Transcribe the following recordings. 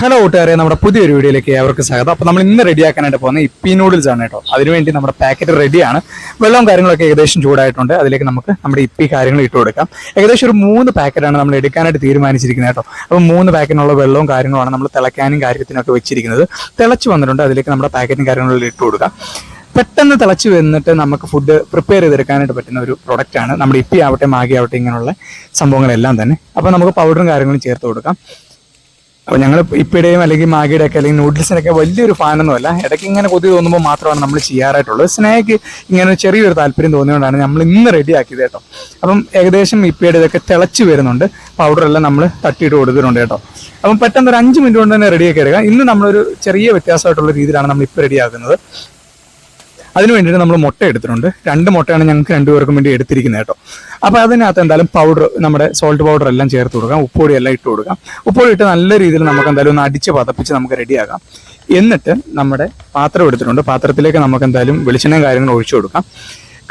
Hello കൂട്ടുകാരെ നമ്മുടെ പുതിയൊരു വീഡിയോയിലേക്ക് അവർക്ക് സ്വാഗതം. അപ്പോൾ നമ്മൾ ഇന്ന് റെഡിയാക്കാനായിട്ട് പോകുന്നത് ഇപ്പി നൂഡിൽസ് ആണ് കേട്ടോ. അതിനുവേണ്ടി നമ്മുടെ പാക്കറ്റ് റെഡിയാണ്. വെള്ളവും കാര്യങ്ങളൊക്കെ ഏകദേശം ചൂടായിട്ടുണ്ട്. അതിലേക്ക് നമുക്ക് നമ്മുടെ ഇപ്പി കാര്യങ്ങൾ ഇട്ട് കൊടുക്കാം. ഏകദേശം ഒരു മൂന്ന് പാക്കറ്റാണ് നമ്മൾ എടുക്കാനായിട്ട് തീരുമാനിച്ചിരിക്കുന്നത് കേട്ടോ. അപ്പോൾ മൂന്ന് പാക്കറ്റിനുള്ള വെള്ളവും കാര്യങ്ങളാണ് നമ്മൾ തിളയ്ക്കാനും കാര്യത്തിനൊക്കെ വെച്ചിരിക്കുന്നത്. തിളച്ച് വന്നിട്ടുണ്ട്. അതിലേക്ക് നമ്മുടെ പാക്കറ്റും കാര്യങ്ങളും ഇട്ട് കൊടുക്കാം. പെട്ടെന്ന് തിളച്ച് വന്നിട്ട് നമുക്ക് ഫുഡ് പ്രിപ്പയർ ചെയ്തെടുക്കാനായിട്ട് പറ്റുന്ന ഒരു പ്രൊഡക്റ്റാണ് നമ്മുടെ ഇപ്പി ആവട്ടെ മാഗി ആവട്ടെ ഇങ്ങനെയുള്ള സംഭവങ്ങളെല്ലാം തന്നെ. അപ്പോൾ നമുക്ക് പൗഡറും കാര്യങ്ങളും ചേർത്ത് കൊടുക്കാം. അപ്പോൾ ഞങ്ങൾ ഇപ്പിടെയും അല്ലെങ്കിൽ മാഗിയുടെ ഒക്കെ അല്ലെങ്കിൽ നൂഡിൽസിനൊക്കെ വലിയൊരു ഫാനൊന്നുമല്ല ഇടയ്ക്ക് ഇങ്ങനെ കൊതി തോന്നുമ്പോൾ മാത്രമാണ് നമ്മൾ ചെയ്യാറായിട്ടുള്ളത്. സ്നേഹയ്ക്ക് ഇങ്ങനെ ചെറിയൊരു താല്പര്യം തോന്നിയതുകൊണ്ടാണ് നമ്മൾ ഇന്ന് റെഡിയാക്കിയത് കേട്ടോ. അപ്പം ഏകദേശം ഇപ്പിയുടെ ഇതൊക്കെ തിളച്ച് വരുന്നുണ്ട്. പൗഡറെല്ലാം നമ്മൾ തട്ടിയിട്ട് കൊടുത്തിട്ടുണ്ട് കേട്ടോ. അപ്പം പെട്ടെന്ന് ഒരു അഞ്ച് മിനിറ്റ് കൊണ്ട് തന്നെ റെഡിയാക്കി എടുക്കാം. ഇന്ന് നമ്മളൊരു ചെറിയ വ്യത്യാസമായിട്ടുള്ള രീതിയിലാണ് നമ്മൾ ഇപ്പോൾ റെഡിയാക്കുന്നത് അതിന് വേണ്ടിയിട്ട് നമ്മൾ മുട്ട എടുത്തിട്ടുണ്ട്. രണ്ട് മുട്ടയാണ് ഞങ്ങൾക്ക് രണ്ടുപേർക്കും വേണ്ടി എടുത്തിരിക്കുന്നത് കേട്ടോ. അപ്പോൾ അതിനകത്ത് എന്തായാലും പൗഡർ നമ്മുടെ സോൾട്ട് പൗഡർ എല്ലാം ചേർത്ത് കൊടുക്കാം. ഉപ്പൊടി എല്ലാം ഇട്ട് കൊടുക്കാം. ഉപ്പൊടി ഇട്ട് നല്ല രീതിയിൽ നമുക്ക് എന്തായാലും ഒന്ന് അടിച്ച് പതപ്പിച്ച് നമുക്ക് റെഡിയാക്കാം. എന്നിട്ട് നമ്മുടെ പാത്രം എടുത്തിട്ടുണ്ട്. പാത്രത്തിലേക്ക് നമുക്ക് എന്തായാലും വെളിച്ചെണ്ണയും കാര്യങ്ങളും ഒഴിച്ചു കൊടുക്കാം.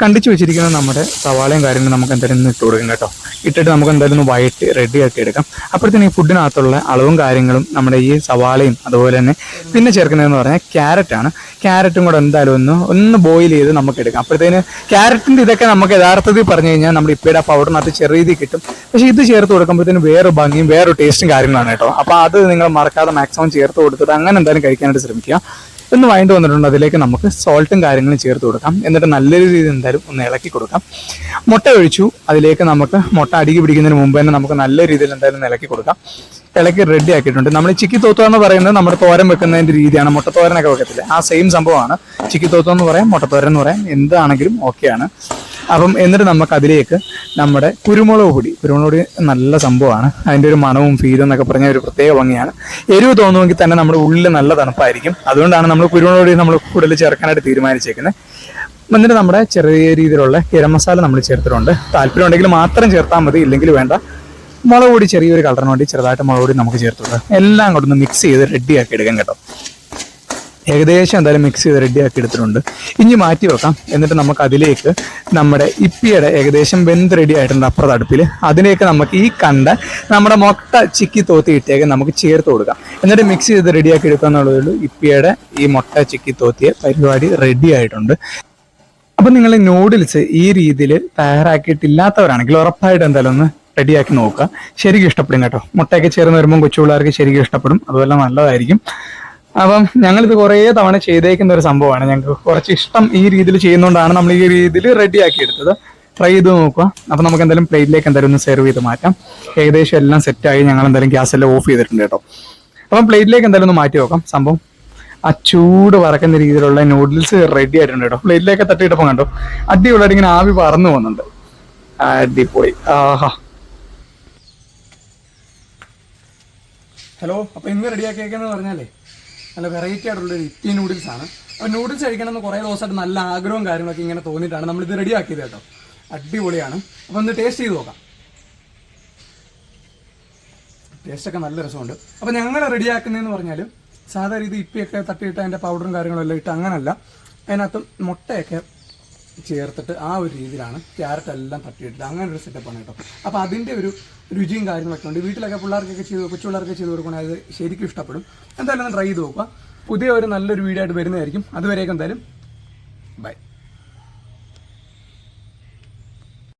കണ്ടിച്ച് വെച്ചിരിക്കുന്ന നമ്മുടെ സവാളയും കാര്യങ്ങളും നമുക്ക് എന്തായാലും ഇട്ട് കൊടുക്കും കേട്ടോ. ഇട്ടിട്ട് നമുക്ക് എന്തായാലും ഒന്ന് റെഡി ആക്കി എടുക്കാം. അപ്പോഴത്തേന് ഈ ഫുഡിനകത്തുള്ള അളവും കാര്യങ്ങളും നമ്മുടെ ഈ സവാളയും അതുപോലെ തന്നെ പിന്നെ ചേർക്കുന്നതെന്ന് പറഞ്ഞാൽ ക്യാരറ്റാണ് ക്യാരറ്റും കൂടെ എന്തായാലും ഒന്ന് ഒന്ന് ബോയിൽ ചെയ്ത് നമുക്ക് എടുക്കാം. അപ്പോഴത്തേന് ക്യാരറ്റിന്റെ ഇതൊക്കെ നമുക്ക് യഥാർത്ഥത്തിൽ പറഞ്ഞു കഴിഞ്ഞാൽ നമ്മുടെ ഇപ്പയുടെ പൗഡറിനകത്ത് ചെറിയ രീതിയിൽ കിട്ടും. പക്ഷേ ഇത് ചേർത്ത് കൊടുക്കുമ്പോഴത്തേന് വേറെ ഭംഗിയും വേറെ ടേസ്റ്റും കാര്യങ്ങളാണ് കേട്ടോ. അപ്പോൾ അത് നിങ്ങൾ മറക്കാതെ മാക്സിമം ചേർത്ത് കൊടുത്തിട്ട് അങ്ങനെ എന്തായാലും കഴിക്കാനായിട്ട് ശ്രമിക്കുക. ഒന്ന് വഴണ്ട് വന്നിട്ടുണ്ട്. അതിലേക്ക് നമുക്ക് സോൾട്ടും കാര്യങ്ങളും ചേർത്ത് കൊടുക്കാം. എന്നിട്ട് നല്ലൊരു രീതിയിൽ എന്തായാലും ഒന്ന് ഇളക്കി കൊടുക്കാം. മുട്ട ഒഴിച്ചു. അതിലേക്ക് നമുക്ക് മുട്ട അടുക്കി പിടിക്കുന്നതിന് മുമ്പ് തന്നെ നമുക്ക് നല്ല രീതിയിൽ എന്തായാലും ഇളക്കി കൊടുക്കാം. ഇളക്കി റെഡി ആക്കിയിട്ടുണ്ട്. നമ്മൾ ചിക്കി തോത്തുക എന്ന് പറയുന്നത് നമ്മുടെ തോരൻ വെക്കുന്നതിന്റെ രീതിയാണ്. മുട്ടത്തോരനൊക്കെ വെക്കത്തില്ല? ആ സെയിം സംഭവമാണ്. ചിക്കി തോത്തുക എന്ന് പറയാം മുട്ടത്തോരൻ എന്ന് പറയാം. എന്താണെങ്കിലും ഓക്കെയാണ് അപ്പം എന്നിട്ട് നമുക്ക് അതിലേക്ക് നമ്മുടെ കുരുമുളക് പൊടി. കുരുമുളക് പൊടി നല്ല സംഭവമാണ്. അതിന്റെ ഒരു മണവും ഫീലും എന്നൊക്കെ പറഞ്ഞ ഒരു പ്രത്യേക ഭംഗിയാണ്. എരിവ് തോന്നുമെങ്കിൽ തന്നെ നമ്മുടെ ഉള്ളിൽ നല്ല തണുപ്പായിരിക്കും. അതുകൊണ്ടാണ് നമ്മൾ കുരുമുളക് പൊടി നമ്മൾ കൂടുതൽ ചേർക്കാനായിട്ട് തീരുമാനിച്ചേക്കുന്നത്. എന്നിട്ട് നമ്മുടെ ചെറിയ രീതിയിലുള്ള ഗരം മസാല നമ്മൾ ചേർത്തിട്ടുണ്ട്. താല്പര്യം ഉണ്ടെങ്കിൽ മാത്രം ചേർത്താൽ മതി. ഇല്ലെങ്കിൽ വേണ്ട. മുളക് പൊടി ചെറിയൊരു കളറിന് വേണ്ടി ചെറുതായിട്ട് മുളക് പൊടി നമുക്ക് ചേർത്ത് എല്ലാം കൂടെ ഒന്ന് മിക്സ് ചെയ്ത് റെഡിയാക്കി എടുക്കാം കേട്ടോ. ഏകദേശം എന്തായാലും മിക്സ് ചെയ്ത് റെഡിയാക്കി എടുത്തിട്ടുണ്ട്. ഇനി മാറ്റി വെക്കാം. എന്നിട്ട് നമുക്ക് അതിലേക്ക് നമ്മുടെ ഇപ്പിയുടെ ഏകദേശം വെന്ത് റെഡി ആയിട്ടുണ്ട് അപ്പുറത്ത് അടുപ്പിൽ അതിലേക്ക് നമുക്ക് ഈ കണ്ട നമ്മുടെ മുട്ട ചിക്കി തോത്തി ഇട്ടേക്ക് നമുക്ക് ചേർത്ത് കൊടുക്കാം. എന്നിട്ട് മിക്സ് ചെയ്ത് റെഡിയാക്കി എടുക്കുക എന്നുള്ളതുള്ളൂ. ഇപ്പിയുടെ ഈ മൊട്ട ചിക്കി തോത്തിയ പരിപാടി റെഡി ആയിട്ടുണ്ട്. അപ്പം നിങ്ങൾ നൂഡിൽസ് ഈ രീതിയിൽ തയ്യാറാക്കിയിട്ടില്ലാത്തവരാണെങ്കിൽ ഉറപ്പായിട്ട് എന്തായാലും ഒന്ന് റെഡിയാക്കി നോക്കുക. ശരിക്കും ഇഷ്ടപ്പെടും കേട്ടോ. മുട്ടയൊക്കെ ചേർന്ന് വരുമ്പോൾ കൊച്ചു പിള്ളേർക്ക് ശരിക്കും ഇഷ്ടപ്പെടും. അതുപോലെ നല്ലതായിരിക്കും. അപ്പം ഞങ്ങളിത് കുറേ തവണ ചെയ്തേക്കുന്ന ഒരു സംഭവമാണ്. ഞങ്ങൾക്ക് കുറച്ച് ഇഷ്ടം ഈ രീതിയിൽ ചെയ്യുന്നതുകൊണ്ടാണ് നമ്മൾ ഈ രീതിയിൽ റെഡിയാക്കി എടുത്തത് ട്രൈ ചെയ്ത് നോക്കുക. അപ്പം നമുക്ക് എന്തായാലും പ്ലേറ്റിലേക്ക് എന്തായാലും ഒന്ന് സെർവ് ചെയ്ത് മാറ്റാം. ഏകദേശം എല്ലാം സെറ്റായി ഞങ്ങൾ എന്തായാലും ഗ്യാസ് എല്ലാം ഓഫ് ചെയ്തിട്ടുണ്ട് കേട്ടോ. അപ്പം പ്ലേറ്റിലേക്ക് എന്തായാലും ഒന്ന് മാറ്റി നോക്കാം സംഭവം. ആ ചൂട് വറക്കുന്ന രീതിയിലുള്ള നൂഡിൽസ് റെഡി ആയിട്ടുണ്ട് കേട്ടോ. പ്ലേറ്റിലേക്ക് തട്ടിയിട്ടപ്പോൾ കണ്ടോ? അടിപൊളിയായിട്ട് ഇങ്ങനെ ആവി പറന്നു പോകുന്നുണ്ട്. അടിപൊളി. ആഹാ. ഹലോ അപ്പൊ ഇന്ന് റെഡിയാക്കിയേക്കെന്ന് പറഞ്ഞാലേ? നല്ല വെറൈറ്റി ആയിട്ടുള്ള ഒരു ഇപ്പി നൂഡിൽസ് ആണ്. അപ്പൊ നൂഡിൽസ് കഴിക്കണം എന്ന് കുറേ ദിവസമായിട്ട് നല്ല ആഗ്രഹവും കാര്യങ്ങളൊക്കെ ഇങ്ങനെ തോന്നിയിട്ടാണ് നമ്മൾ ഇത് റെഡിയാക്കിയത് കേട്ടോ. അടിപൊളിയാണ്. അപ്പൊ ഒന്ന് ടേസ്റ്റ് ചെയ്ത് നോക്കാം. ടേസ്റ്റൊക്കെ നല്ല രസമുണ്ട്. അപ്പൊ ഞങ്ങൾ റെഡിയാക്കുന്നതെന്ന് പറഞ്ഞാൽ സാധാരണ രീതി ഇപ്പിയൊക്കെ തട്ടിയിട്ട് അതിന്റെ പൗഡറും കാര്യങ്ങളും എല്ലാം ഇട്ട് അങ്ങനല്ല. അതിനകത്ത് മുട്ടയൊക്കെ ചേർത്തിട്ട് ആ ഒരു രീതിയിലാണ് ക്യാരറ്റ് എല്ലാം തട്ടിയിട്ടിട്ട് അങ്ങനെ ഒരു സെറ്റപ്പാണ് കേട്ടോ. അപ്പോൾ അതിന്റെ ഒരു രുചിയും കാര്യങ്ങളൊക്കെ ഉണ്ട്. വീട്ടിലൊക്കെ പിള്ളേർക്കൊക്കെ ചെയ്ത് കൊച്ചു പിള്ളേർക്ക് ചെയ്ത് കൊടുക്കണമെങ്കിൽ അത് ശരിക്കും ഇഷ്ടപ്പെടും. എന്തായാലും ട്രൈ ചെയ്ത് നോക്കുക. പുതിയ ഒരു നല്ലൊരു വീഡിയോ ആയിട്ട് വരുന്നതായിരിക്കും. അതുവരേക്കും എന്തായാലും ബൈ